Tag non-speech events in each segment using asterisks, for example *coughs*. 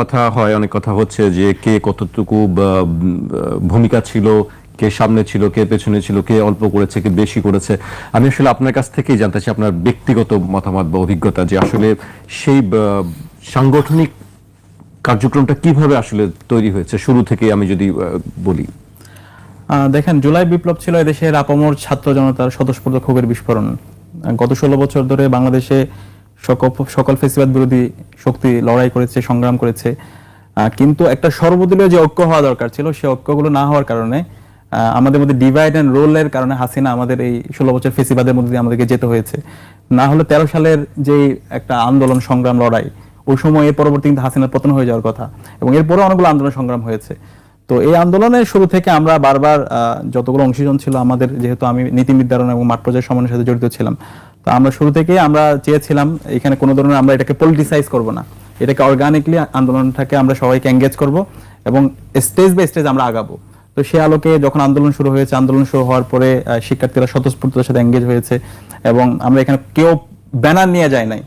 কথা হয়, অনেক কথা হচ্ছে যে কে কতটুকু ভূমিকা ছিল, কে সামনে ছিল, কে পেছনে ছিল, কে অল্প করেছে, কে বেশি করেছে। আমি আসলে আপনার কাছ থেকেই জানতে চাই আপনার ব্যক্তিগত মতামত বা অভিজ্ঞতা যে আসলে সেই সাংগঠনিক কার্যক্রমটা কীভাবে আসলে তৈরি হয়েছে? শুরু থেকে আমি যদি বলি। দেখেন, জুলাই বিপ্লব ছিল এদেশের আপামর ছাত্র জনতার স্বতঃস্ফূর্ত ক্ষোভের বিস্ফোরণ। গত ষোলো বছর ধরে বাংলাদেশে সকল ফেসিবাদ বিরোধী শক্তি লড়াই করেছে, সংগ্রাম করেছে। কিন্তু একটা সর্বদলীয় যে ঐক্য হওয়া দরকার ছিল সেই ঐক্যগুলো না হওয়ার কারণে আমাদের মধ্যে ডিভাইড অ্যান্ড রোলের কারণে হাসিনা আমাদের এই ষোলো বছর ফেসিবাদের মধ্যে দিয়ে আমাদেরকে যেতে হয়েছে। না হলে তেরো সালের যে একটা আন্দোলন, সংগ্রাম, লড়াই, ওই সময় এর পরবর্তী কিন্তু হাসিনার পতন হয়ে যাওয়ার কথা। এবং এরপরে অনেকগুলো আন্দোলন, সংগ্রাম হয়েছে। তো এই আন্দোলনের শুরু থেকে আমরা বারবার যতগুলো অংশীজন ছিল আমাদের, যেহেতু আমি নীতি নির্ধারণ এবং মাঠ পর্যায়ে সমন্বয়ের সাথে জড়িত ছিলাম তো আমরা শুরু থেকেই আমরা চেয়েছিলাম এখানে কোনো ধরনের আমরা এটাকে পলিটিসাইজ করব না। এটাকে অর্গানিকলি আন্দোলনটাকে আমরা সবাইকে এঙ্গেজ করব এবং স্টেজ বাই স্টেজ আমরা আগাবো। তো সে আলোকে যখন আন্দোলন শুরু হয়েছে, আন্দোলন শুরু হওয়ার পরে শিক্ষার্থীরা স্বতঃস্ফূর্ততার সাথে এঙ্গেজ হয়েছে এবং আমরা এখানে কেউ ব্যানার নিয়ে যায় নাই।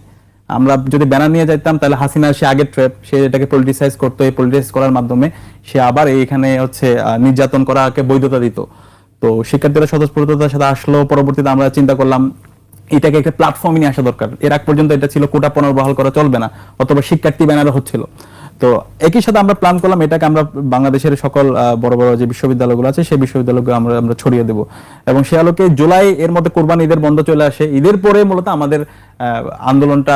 আমরা যদি ব্যানার নিয়ে যাইতাম, তাহলে হাসিনা সে আগের ট্রেপ সে এটাকে পলিটিসাইজ করতো। এই পলিটিসাইজ করার মাধ্যমে সে আবার এইখানে হচ্ছে নির্যাতন করাকে বৈধতা দিত। তো শিক্ষার্থীরা স্বতঃস্ফূর্ততার সাথে আসলো। পরবর্তীতে আমরা চিন্তা করলাম এটাকে একটা প্ল্যাটফর্মে নিয়ে আসা দরকার। এর আগ পর্যন্ত এটা ছিল কোটা পুনর্বহাল করা চলবে না, অথবা শিক্ষার্থী ব্যানার হচ্ছিল। তো একই সাথে আমরা প্ল্যান করলাম এটাকে আমরা বাংলাদেশের সকল বড় বড় যে বিশ্ববিদ্যালয়গুলো আছে সেই বিশ্ববিদ্যালয়গুলো আমরা আমরা ছড়িয়ে দেব। এবং সে আলোকে জুলাই এর মধ্যে কোরবানি ঈদের বন্ধ চলে আসে। ঈদের পরে মূলত আমাদের আন্দোলনটা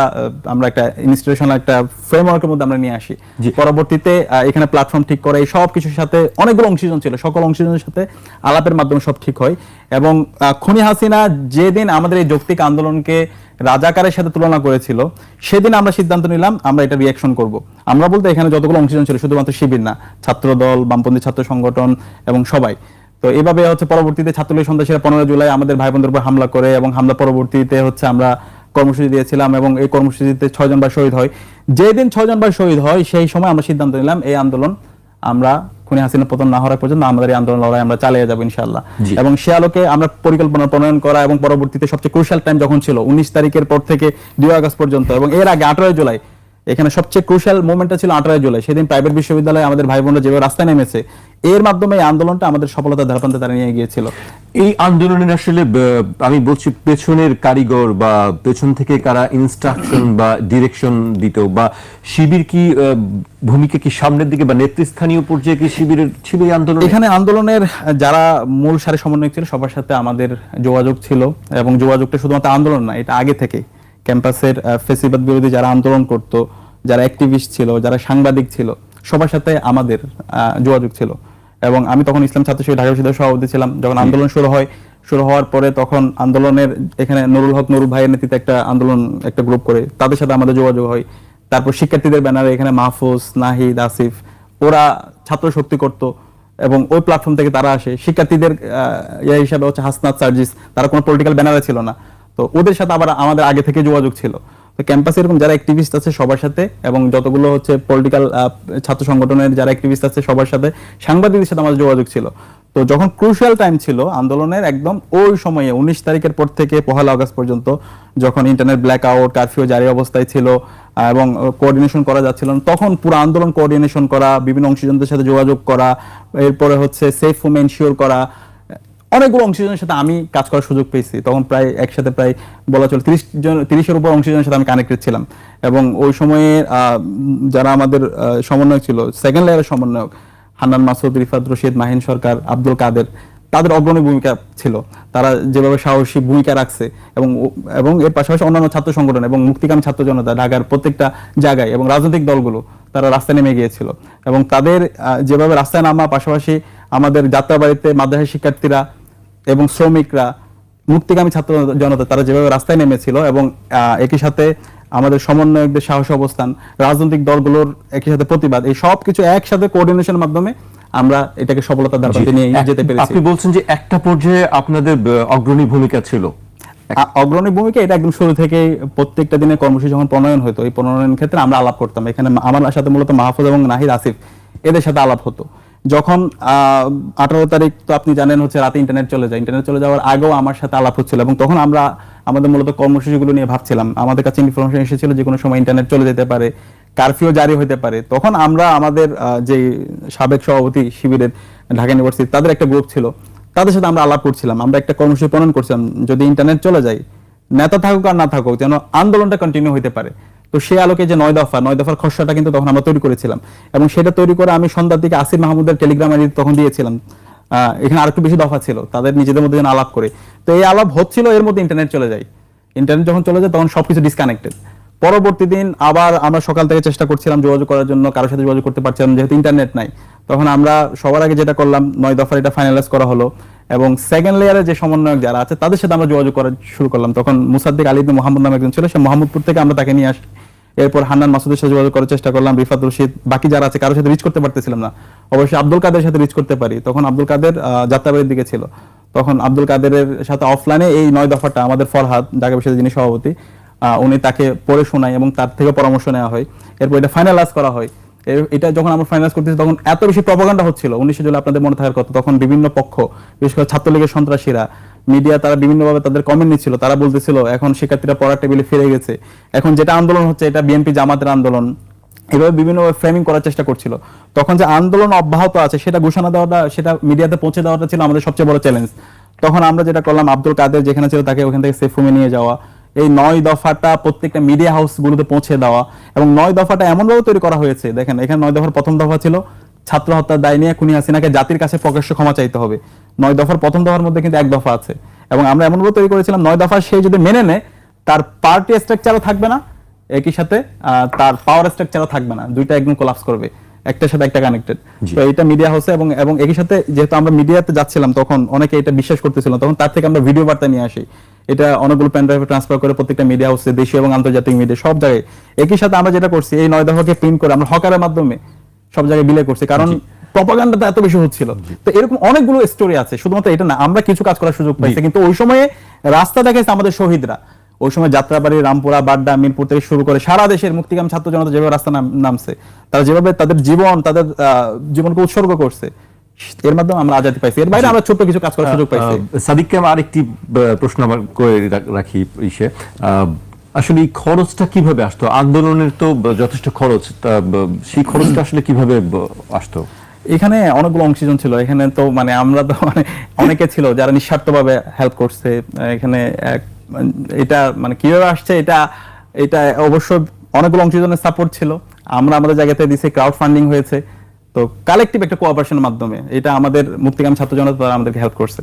আমরা একটা ইনস্টিটিউশনাল একটা ফ্রেমওয়ার্কের মধ্যে আমরা নিয়ে আসি। পরবর্তীতে এখানে প্ল্যাটফর্ম ঠিক করে এই সব কিছুর সাথে অনেকগুলো অংশীজন ছিল। সকল অংশীজনের সাথে আলাপের মাধ্যমে সব ঠিক হয়। এবং খুনি হাসিনা যেদিন আমাদের এই যৌক্তিক আন্দোলনকে রাজাকারের সাথে তুলনা করেছিল, সেদিন আমরা সিদ্ধান্ত নিলাম আমরা এটা রিয়াকশন করব। আমরা বলতে এখানে যতগুলো অংশীজন ছিল শুধুমাত্র শিবির না ছাত্র দল বামপন্থী ছাত্র সংগঠন এবং সবাই। তো এভাবে হচ্ছে পরবর্তীতে ছাত্রলীগ সন্ত্রাসীরা পনেরো জুলাই আমাদের ভাই বোনদের উপর হামলা করে এবং হামলা পরবর্তীতে হচ্ছে আমরা কর্মসূচি দিয়েছিলাম এবং এই কর্মসূচিতে ছয়জন ভাই শহীদ হয়। যেদিন ছয়জন ভাই শহীদ হয়, সেই সময় আমরা সিদ্ধান্ত নিলাম এই আন্দোলন আমরা খুনি হাসিনা পতন না হওয়ার পর্যন্ত আমাদের এই আন্দোলন লড়াই আমরা চালিয়ে যাব ইনশাল্লাহ এবং সে আলোকে আমরা পরিকল্পনা প্রণয়ন করা এবং পরবর্তীতে সবচেয়ে ক্রুশাল টাইম যখন ছিল উনিশ তারিখের পর থেকে দুই আগস্ট পর্যন্ত এবং এর আগে আঠারোই জুলাই এখানে সবচেয়ে ক্রুশাল মোমেন্টটা ছিল আঠারোই জুলাই। সেদিন প্রাইভেট বিশ্ববিদ্যালয়ে আমাদের ভাই বোনরা যেভাবে রাস্তায় নেমেছে এর মাধ্যমে এই আন্দোলনটা আমাদের সফলতার ধারপান্তে তারা নিয়ে গিয়েছিল। এই আন্দোলনের আসলে আমি বলছি পেছনের কারিগর বা পেছন থেকে কারা ইনস্ট্রাকশন *coughs* বা ডিরেকশন দিত বা শিবির কি ভূমিকা কি সামনের দিকে বা নেতৃস্থানীয় পর্যায়ে কি শিবিরের ছিল এই আন্দোলন? এখানে আন্দোলনের যারা মূল সারে সমন্বয় ছিল সবার সাথে আমাদের যোগাযোগ ছিল এবং যোগাযোগটা শুধুমাত্র আন্দোলন না এটা আগে থেকে ক্যাম্পাসের ফেসিবাদ বিরোধী যারা আন্দোলন করত যারা অ্যাক্টিভিস্ট ছিল যারা সাংবাদিক ছিল সবার সাথে আমাদের যোগাযোগ ছিল। এবং আমি তখন ইসলাম ছাত্র ঢাকা বিশ্ববিদ্যালয়ের সভাপতি ছিলাম। যখন আন্দোলন শুরু হয় শুরু হওয়ার পরে তখন আন্দোলনের এখানে নুরুল হক নুরুল ভাইয়ের নেতৃত্বে একটা আন্দোলন একটা গ্রুপ করে। তাদের সাথে আমাদের যোগাযোগ হয়। তারপর শিক্ষার্থীদের ব্যানারে এখানে মাহফুজ নাহিদ আসিফ ওরা ছাত্র শক্তি করত। এবং ওই প্ল্যাটফর্ম থেকে তারা আসে। শিক্ষার্থীদের আহ, ইয়ে হিসাবে হচ্ছে হাসনাত সার্জিস তারা কোনো পলিটিক্যাল ব্যানারে ছিল না। তো ওদের সাথে আবার আমাদের আগে থেকে যোগাযোগ ছিল। তো ক্যাম্পাসে এরকম যারা অ্যাক্টিভিস্ট আছে সবার সাথে এবং যতগুলো হচ্ছে পলিটিক্যাল ছাত্র সংগঠনের যারা অ্যাক্টিভিস্ট আছে সবার সাথে সাংবাদিকদের সাথে আমাদের যোগাযোগ ছিল। তো যখন ক্রুশিয়াল টাইম ছিল আন্দোলনের একদম ওই সময়ে উনিশ তারিখের পর থেকে পহেলা আগস্ট পর্যন্ত যখন ইন্টারনেট ব্ল্যাক আউট কারফিউ জারি অবস্থায় ছিল এবং কোঅর্ডিনেশন করা যাচ্ছিল না, তখন পুরো আন্দোলন কোঅর্ডিনেশন করা বিভিন্ন অংশীজনদের সাথে যোগাযোগ করা এরপরে হচ্ছে সেফ হোম এনশিওর করা অনেকগুলো অংশীজনের সাথে আমি কাজ করার সুযোগ পেয়েছি। তখন প্রায় একসাথে প্রায় বলা চলে তিরিশ জন, তিরিশের উপর অংশীজনের সাথে আমি কানেক্টেড ছিলাম। এবং ওই সময়ে যারা আমাদের সমন্বয়ক ছিল সেকেন্ড লেয়ারের সমন্বয়ক, হান্নান মাসুদ, রিফাত রশিদ, মাহিন সরকার, আব্দুল কাদের, তাদের অগ্রণী ভূমিকা ছিল। তারা যেভাবে সাহসী ভূমিকা রাখছে এবং এবং এর পাশাপাশি অন্যান্য ছাত্র সংগঠন এবং মুক্তিকামী ছাত্র জনতা, ঢাকার প্রত্যেকটা জায়গায় এবং রাজনৈতিক দলগুলো, তারা রাস্তায় নেমে গিয়েছিল। এবং তাদের যেভাবে রাস্তায় নামা পাশাপাশি আমাদের যাত্রাবাড়িতে মাদ্রাসা শিক্ষার্থীরা এবং শ্রমিকরা মুক্তিকামী ছাত্র জনতা তারা যেভাবে রাস্তায় নেমেছিল এবং একই সাথে আমাদের সমন্বয়কদের সাহস অবস্থান রাজনৈতিক দলগুলোর একই সাথে প্রতিবাদ এই সব কিছু একসাথে কোঅর্ডিনেশনের মাধ্যমে আমরা এটাকে সফলতার দ্বার নিয়ে যেতে পেরেছি। আপনি বলছেন যে একটা পর্যায়ে আপনাদের অগ্রণী ভূমিকা ছিল। অগ্রণী ভূমিকা এটা একদম শুরু থেকে প্রত্যেকটা দিনে কর্মসূচি যখন প্রণয়ন হতো এই প্রণয়নের ক্ষেত্রে আমরা আলাপ করতাম। এখানে আমার সাথে মূলত মাহফুজ এবং নাহিদ আসিফ এদের সাথে আলাপ হতো। যখন আঠারো তারিখ তো আপনি জানেন হচ্ছে রাতে ইন্টারনেট চলে যায়। ইন্টারনেট চলে যাওয়ার আগেও আমার সাথে আলাপ হচ্ছিল এবং তখন আমরা, আমাদের মূলত কর্মসূচিগুলো নিয়ে ভাবছিলাম। আমাদের কাছে ইনফরমেশন এসেছিল যে কোনো সময় ইন্টারনেট চলে যেতে পারে কারফিউ জারি হতে পারে। তখন আমরা আমাদের যে সাবেক সভাপতি শিবিরের ঢাকা ইউনিভার্সিটি তাদের একটা গ্রুপ ছিল। তাদের সাথে আমরা আলাপ করছিলাম। আমরা একটা কর্মসূচি প্রণয়ন করছিলাম। যদি ইন্টারনেট চলে যায়, নেতা থাকুক আর না থাকুক, যেন আন্দোলনটা কন্টিনিউ হতে পারে। তো সে আলোকে যে নয় দফা, নয় দফার খসড়াটা কিন্তু তখন আমরা তৈরি করেছিলাম। এবং সেটা তৈরি করে আমি সন্ধ্যার দিকে আসিফ মাহমুদের টেলিগ্রাম আইডি তখন দিয়েছিলাম। এখানে আরেকটু বেশি দফা ছিল, তাদের নিজেদের মধ্যে যেন আলাপ করে। তো এই আলাপ হচ্ছিল, এর মধ্যে ইন্টারনেট চলে যায়। ইন্টারনেট যখন চলে যায়, তখন সবকিছু ডিসকানেক্টেড পরবর্তী দিন আবার আমরা সকাল থেকে চেষ্টা করছিলাম যোগাযোগ করার জন্য, কারোর সাথে যোগাযোগ করতে পারছিলাম যেহেতু ইন্টারনেট নাই। তখন আমরা সবার আগে যেটা করলাম, নয় দফার এটা ফাইনালাইজ করা হলো। এবং সেকেন্ড লেয়ারে যে সমন্বয়ক যারা আছে, তাদের সাথে আমরা যোগাযোগ করা শুরু করলাম। তখন মুসাদ্দিক আলী মোহাম্মদ নামে একজন ছিল, সে মোহাম্মদপুর থেকে আমরা তাকে নিয়ে আসি, এরপর হান্নান মাসুদের সাথে যোগাযোগ করার চেষ্টা করলাম। রিফাত রশিদ, বাকি যারা আছে, কারোর সাথে রিচ করতে পারতেছিলাম না। অবশ্যই আব্দুল কাদের সাথে রিচ করতে পারি। তখন আব্দুল কাদের যাত্রাবাড়ির দিকে ছিল। তখন আব্দুল কাদেরের সাথে অফলাইনে এই নয় দফাটা আমাদের ফরহাদ ঢাকা বিশ্ববিদ্যালয়ের যিনি সভাপতি উনি তাকে পড়ে শোনায় এবং তার থেকে পরামর্শ নেওয়া হয়। এরপর এটা ফাইনালাইজ করা হয়। এটা যখন আমরা ফাইনালাইজ করতেছি, তখন এত বেশি প্রপাগান্ডা হচ্ছিল। উনিশে জুলাই আপনাদের মনে থাকার কথা, তখন বিভিন্ন পক্ষ, বিশেষ করে ছাত্রলীগের সন্ত্রাসীরা মিডিয়া তারা বিভিন্নভাবে তাদের কমেন্ট নিচ্ছিল। তারা বলতেছিল, এখন শিক্ষার্থীরা পড়ার টেবিলে ফিরে গেছে। এখন যেটা আন্দোলন হচ্ছে, এটা বিএনপি জামাতের আন্দোলন। এভাবে বিভিন্নভাবে ফ্রেমিং করার চেষ্টা করছিল। তখন যে আন্দোলন অব্যাহত আছে, সেটা ঘোষণা দেওয়াটা, সেটা মিডিয়াতে পৌঁছে দেওয়াটা ছিল আমাদের সবচেয়ে বড় চ্যালেঞ্জ তখন আমরা যেটা করলাম, আব্দুল কাদের যেখানে ছিল, তাকে ওখান থেকে সেফ রুমে নিয়ে যাওয়া। এই নয় দফাটা প্রত্যেকটা মিডিয়া হাউস গুলোতে পৌঁছে দেওয়া এবং নয় দফাটা এমনভাবে তৈরি করা হয়েছে। দেখেন এখানে নয় দফার প্রথম দফা ছিল ছাত্র হত্যার দায় নিয়ে খুনি হাসিনাকে জাতির কাছে প্রকাশ্য ক্ষমা চাইতে হবে। নয় দফার প্রথম দফার মধ্যে কিন্তু এক দফা আছে এবং আমরা এমনভাবে তৈরি করেছিলাম নয় দফা সে যদি মেনে নেয় তার পার্টি স্ট্রাকচারও থাকবে না একই সাথে তার পাওয়ার স্ট্রাকচারও থাকবে না দুইটা একদম কোলাপস করবে একটার সাথে একটা কানেক্টেড তো এটা মিডিয়া হাউসে এবং এবং একই সাথে যেহেতু আমরা মিডিয়াতে যাচ্ছিলাম তখন অনেকে এটা বিশ্বাস করতেছিল তখন তার থেকে আমরা ভিডিও বার্তা নিয়ে আসি। এটা অনেকগুলো পেন ড্রাইভে ট্রান্সফার করে প্রত্যেকটা মিডিয়া হাউসে দেশীয় এবং আন্তর্জাতিক মিডিয়া সব জায়গায়। একই সাথে আমরা যেটা করছি এই নয় দফাকে প্রিন্ট করে আমরা হকারের মাধ্যমে সব জায়গায় বিলে করছি কারণ প্রপাগান্ডাটা এত বেশি হচ্ছিল। তো এরকম অনেকগুলো স্টোরি আছে শুধুমাত্র এটা না আমরা কিছু কাজ করার সুযোগ পাইছি কিন্তু ওই সময়ে রাস্তা দেখাইছে আমাদের শহীদরা। ওই সময় যাত্রাবাড়ি রামপুরা বাড্ডা মিরপুর থেকে শুরু করে সারা দেশের মুক্তিকাম ছাত্র জনতা যেভাবে রাস্তা নামছে তারা যেভাবে তাদের জীবন তাদের আহ, জীবনকে উৎসর্গ করছে এর মাধ্যমে আমরা আজাদি পাইছি। এর বাইরে আমরা ছোট্ট কিছু কাজ করার সুযোগ পাইছি। সাদিককে আমার আরেকটি প্রশ্ন আমার করে রাখি ইসে। আসলে এই খরচটা কীভাবে আসতো? আন্দোলনের তো যথেষ্ট খরচ তা সেই খরচটা আসলে কীভাবে আসতো? এখানে অনেকগুলো অংশীজন ছিল। এখানে তো মানে আমরা তো মানে অনেকে ছিল যারা নিঃস্বার্থভাবে হেল্প করছে। এখানে এটা মানে কীভাবে আসছে এটা এটা অবশ্য অনেকগুলো অংশীজনের সাপোর্ট ছিল। আমরা আমাদের জায়গাতে দিছি ক্রাউড ফান্ডিং হয়েছে। তো কালেকটিভ একটা কোঅপারেশনের মাধ্যমে। এটা আমাদের মুক্তিকাম ছাত্র জনতা আমাদেরকে হেল্প করছে।